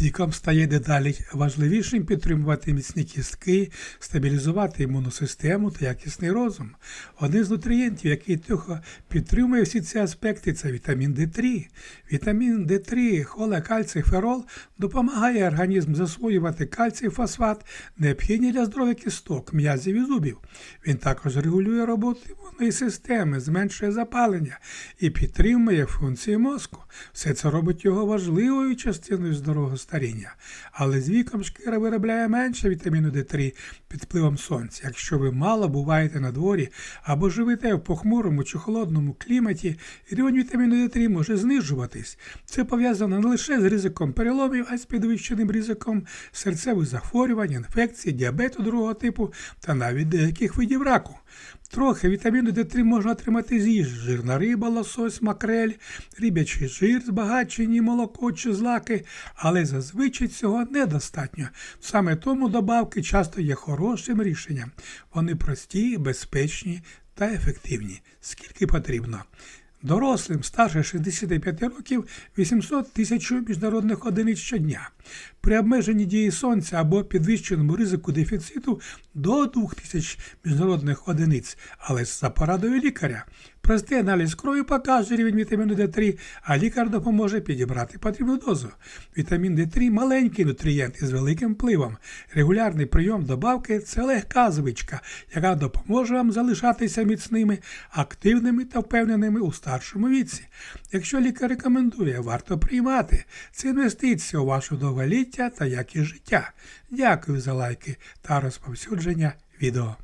З стає дедалі важливішим підтримувати міцні кістки, стабілізувати імунну систему та якісний розум. Один з нутрієнтів, який тихо підтримує всі ці аспекти, це вітамін D3. Вітамін D3, холе, кальцій, ферол допомагає організм засвоювати кальцій, фосфат, необхідні для здоров'я кісток, м'язів і зубів. Він також регулює роботу імунної системи, зменшує запалення і підтримує функції мозку. Все це робить його важливою частиною здорового старіння. Але з віком шкіра виробляє менше вітаміну D3 під впливом сонця. Якщо ви мало буваєте на дворі або живете в похмурому чи холодному кліматі, рівень вітаміну D3 може знижуватись. Це пов'язано не лише з ризиком переломів, а й з підвищеним ризиком серцевих захворювань, інфекцій, діабету другого типу та навіть деяких видів раку. Трохи вітаміну Д3 можна отримати з їжі. Жирна риба, лосось, макрель, рибячий жир, збагачені молоко чи злаки, але зазвичай цього недостатньо. Саме тому добавки часто є хорошим рішенням. Вони прості, безпечні та ефективні. Скільки потрібно. Дорослим старше 65 років 800 тисяч міжнародних одиниць щодня. При обмеженні дії сонця або підвищеному ризику дефіциту до 2000 міжнародних одиниць, але за порадою лікаря. Простий аналіз крові покаже рівень вітаміну D3, а лікар допоможе підібрати потрібну дозу. Вітамін D3 маленький нутрієнт із великим впливом. Регулярний прийом добавки це легка звичка, яка допоможе вам залишатися міцними, активними та впевненими у старшому віці. Якщо лікар рекомендує, варто приймати. Це інвестиція у ваше довголіття та якість життя. Дякую за лайки та розповсюдження відео.